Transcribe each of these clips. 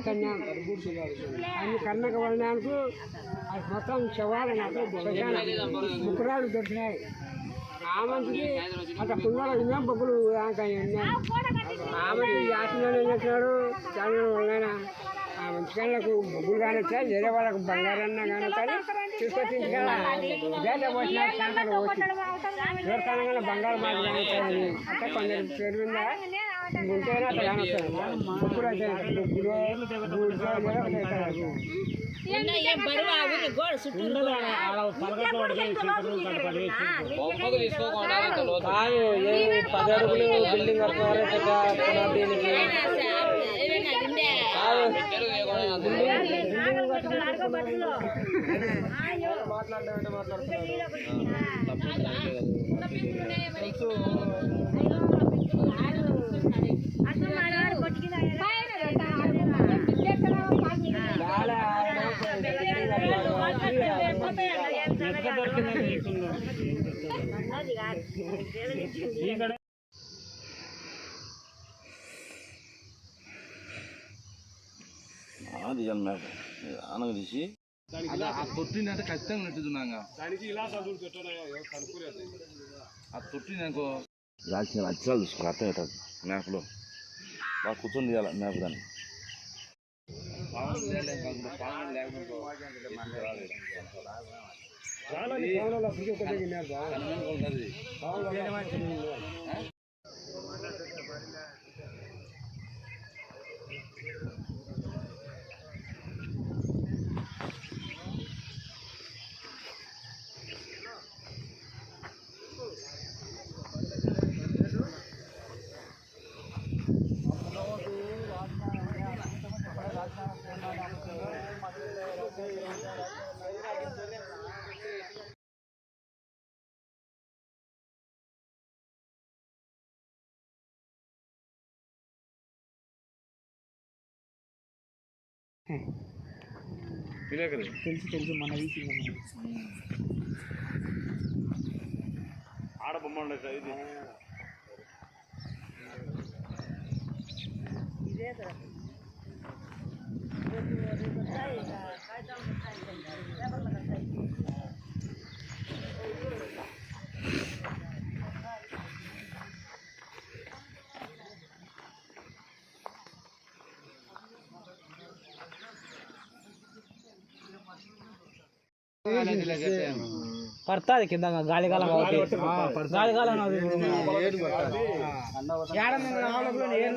పెద్దగుడి పని అన్ని అది మొత్తం శవాలు నాకు ముక్కురాలు దొరికినాయి. ఆ మంచికి అట్లా పుణ్యాలు మేము బొగ్గులు దాకాయి ఉన్నాయి ఆమెకి యాసనాలు చాలా వలన ఆ మంచికాళ్ళకు బొగ్గులు కానొచ్చా వేరే వాళ్ళకు బంగారం అన్నా కానీ కానీ తీసుకొచ్చి బేట పోసిన శాంతలు వచ్చి దూరకాలంగా బంగారం మాకు కానొచ్చాయని అట్లా కొందరు పేరు ఉందా? ఉంటేనే అట్లా కానొచ్చాయి బొగ్గులు అయితే బొగ్గులు బూడిద ఏదో ఒకటి అవుతాయి. కాదు ఏ పది అడుగులు బిల్డింగ్ కట్టుకోవాలి దీనికి చాలా అది మేక ఆనగ తీసి. ఆ తొట్టినంటే ఖచ్చితంగా నెట్టుతున్నాங்க ఆ తొట్టి నాకు రాల్చిన అచ్చరాలు చూసుకో అర్థం అవుతుంది మ్యాప్లో. బాగా కూర్చొని తీయాలి మ్యాప్ దాన్ని. తెలుసు తెలుసు మన వీటి ఆడ బొమ్మ ఉండదు సార్ పడుతుంది కింద గాలికాలం గాలికాలం ఏం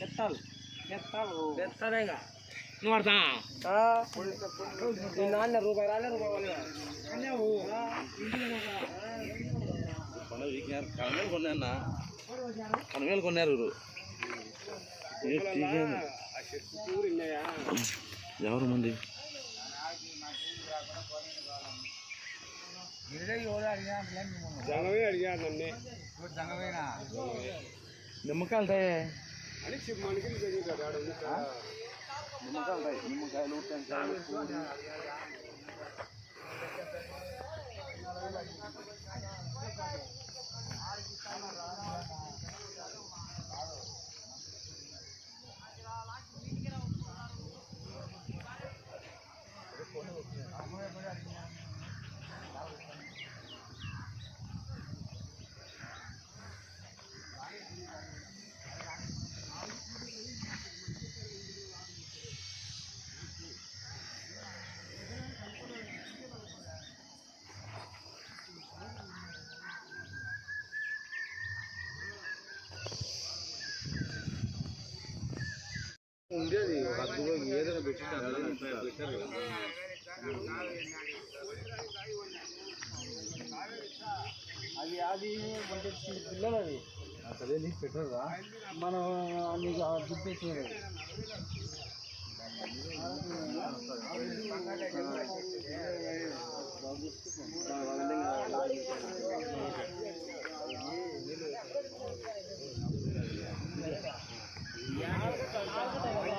ఎత్తాలు ఎత్తాలేగా నువ్వు ఆడతా నాన్న రూపాయి రాలే కొండ వీకినారు కనవేలు కొన్నా కనవేలు కొన్నారు ఎవరు మంది జనమే అడిగాను నన్నే. సంగమేనా నిమ్మకాయలు అని మనకి తెలియదు కదా ఆడ ఉంది కదా. నిమ్మకాయలు నిమ్మకాయలు టెంకాయలు పూలు. చెప్తున్నాడా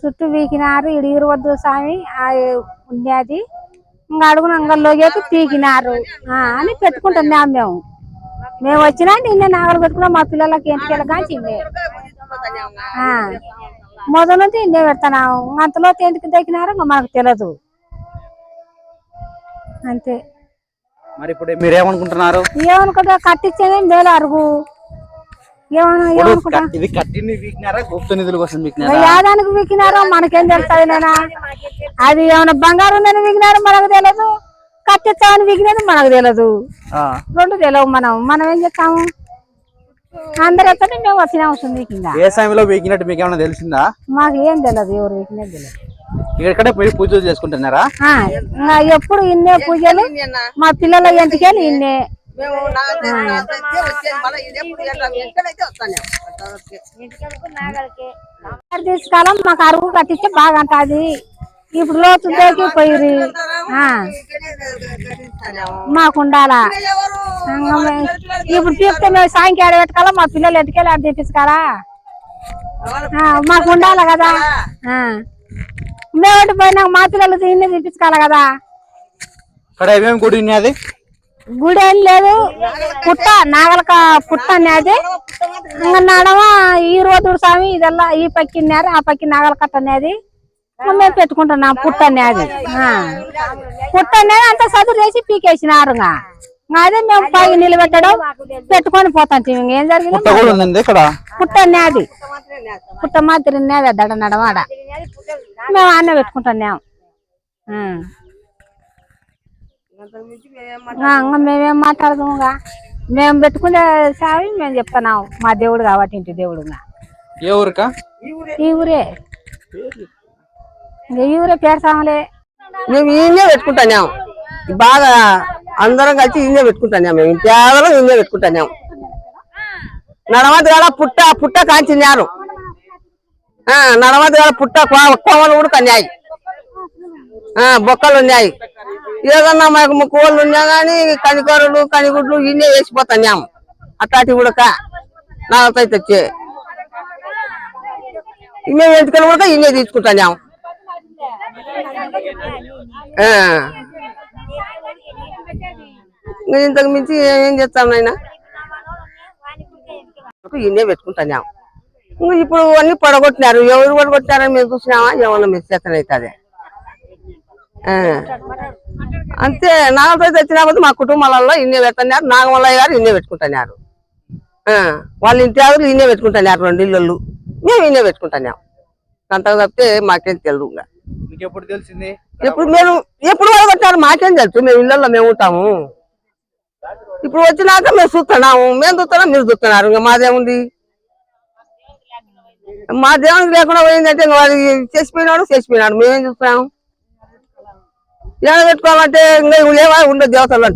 చుట్టూ పీకినారు ఇడు స్వామి ఆ ఉండేది ఇంకా అడుగున అంగల్లోకి పీకినారు. ఆ, అని పెట్టుకుంటున్నాం మేము. మేము వచ్చినా నిన్న నాగలు పెట్టుకున్నాం మా పిల్లలకి ఇంటికి చిన్నే ఆ, మొదలు నుంచి ఇన్నే పెడతాము అంతలో ఎందుకు దక్కినారో ఇంకా మనకు తెలియదు అంతే. మరి ఇప్పుడు మీరేమనుకుంటున్నారు? ఏమనుకుంటా కట్టించేది మేలు అరుగు. ఇది కట్టిని వీకినారా గుప్త నిధుల కోసం వీకినారా? యాదానికి వికినారో మనకేం తెలుస్తుంది నేనా? అది ఏమైనా బంగారం ఉందని వికినారో మనకు తెలియదు కట్టిస్తామని వికినది మనకు తెలియదు. రెండు తెలియవు మనం. మనం ఏం చేస్తాము? అందరు వస్తే మేము వచ్చిన అవసరం వికిందా? ఏ సమయంలో వీకినట్టు మీకు ఏమైనా తెలిసిందా? మాకు ఏం తెలియదు ఎవరు వికినది తెలియదు ఇక్కడే పోయి పూజలు చేసుకుంటున్నారా? ఎప్పుడు ఇన్నే పూజలు? మా పిల్లల ఇంటికెళ్ళి ఇన్నే. తీసుకాలం మాకు అరుగు కట్టిస్తే బాగా అంటది. ఇప్పుడు లోతు దేకి పోయిరి ఆ, మాకు ఉండాలా? ఇంకా మే- ఇప్పుడు పీపితే మేము సాయంకాలం పెట్టుకోవాలా మా పిల్లలు ఎట్టుకెళ్ళి ఆడ తెప్పించుకోవాలా ఆ, మాకు ఉండాలి కదా? ఒకటి పోయినా మా పిల్లలు దీన్ని తెప్పించుకోవాలి కదా. ఇక్కడ ఏమేమి గుడి ఉన్నది గుడి ఏం లేదు. పుట్ట నాగలక పుట్ట అనేది నడమ ఈ రోజు స్వామి ఇదల్లా ఈ పక్కిన్నారు ఆ పక్కి నాగల కట్ట అనేది మేము పెట్టుకుంటున్నాం పుట్ట అనేది. పుట్ట అనేది అంతా చదువు చేసి పీకేసినారు ఇంకా. ఇంకా. అదే మేము పై నిలబెట్టడం పెట్టుకొని పోతాం ఇంకేం పుట్ట జరిగింది ఇక్కడ? పుట్ట అనేది. పుట్ట మాత్రం నేది దడ నడవాడ. మేము అన్న ఇంకా మేమేం మాట్లాడదాం ఇంకా? మేము పెట్టుకునే సావి మేము చెప్తున్నాం మా దేవుడు కాబట్టి ఇంటి దేవుడు. ఏ ఊరికా? ఈ ఊరే. ఈ ఊరే. పేరసామలే మేము ఈయనే పెట్టుకుంటాం బాగా అందరం కలిసి ఈయనే పెట్టుకుంటాం మేము. కేవలం ఈయనే పెట్టుకుంటాం నడవద్దు కాడ పుట్ట పుట్ట కాంచినారు. ఆ, నడమతి కాడ పుట్ట కోవలు కూడా కన్యాయి ఆ, బొక్కలు ఉన్నాయి. ఏదన్నా మాకు ముక్కువలు ఉన్నా కానీ కనికరులు కనిగుడ్లు ఇన్నే వేసిపోతాం అట్లాంటి ఉడక నాలుగైతే తెచ్చే. ఇన్నే ఎంటుకలు కూడా ఇన్నే తీసుకుంటాం ఆ. ఇంతకు మించి ఏం చేస్తాం నాయన? ఇన్నే పెట్టుకుంటాం ఇంకా ఇప్పుడు అన్ని పడగొట్టినారు. ఎవరు పడగొట్టినారని మేము చూసినామా? ఏమన్నా చేతన అవుతుంది. అంతే. నాగతో తెచ్చినా కొద్ది మా కుటుంబాలలో ఇన్నే పెట్టున్నారు. నాగమల్లయ్య గారు ఇన్నే పెట్టుకుంటున్నారు. వాళ్ళ ఇంటి ఆవిడలు ఇన్నే పెట్టుకుంటున్నారు. రెండు ఇళ్ళు మేము ఇన్నే పెట్టుకుంటున్నాం. అంతగా తప్పితే మాకేం తెలియదు ఇంకా. మీకు ఎప్పుడు తెలిసింది? ఎప్పుడు మేము ఎప్పుడు పడగొట్టారు మాకేం తెలుసు మేము ఇళ్ళల్లో మేము ఉంటాము. ఇప్పుడు వచ్చినాక మేము చూస్తున్నాము మేము చూస్తున్నాం మీరు చూస్తున్నారు ఇంకా మాదేముంది మా దేవునికి లేకుండా పోయిందంటే ఇంకా వాడు చేసిపోయినాడు చేసిపోయినాడు మేమేం చూస్తున్నాము ఏడ పెట్టుకోవాలంటే ఇంకా లేవా ఉండే దేవతలు అంట.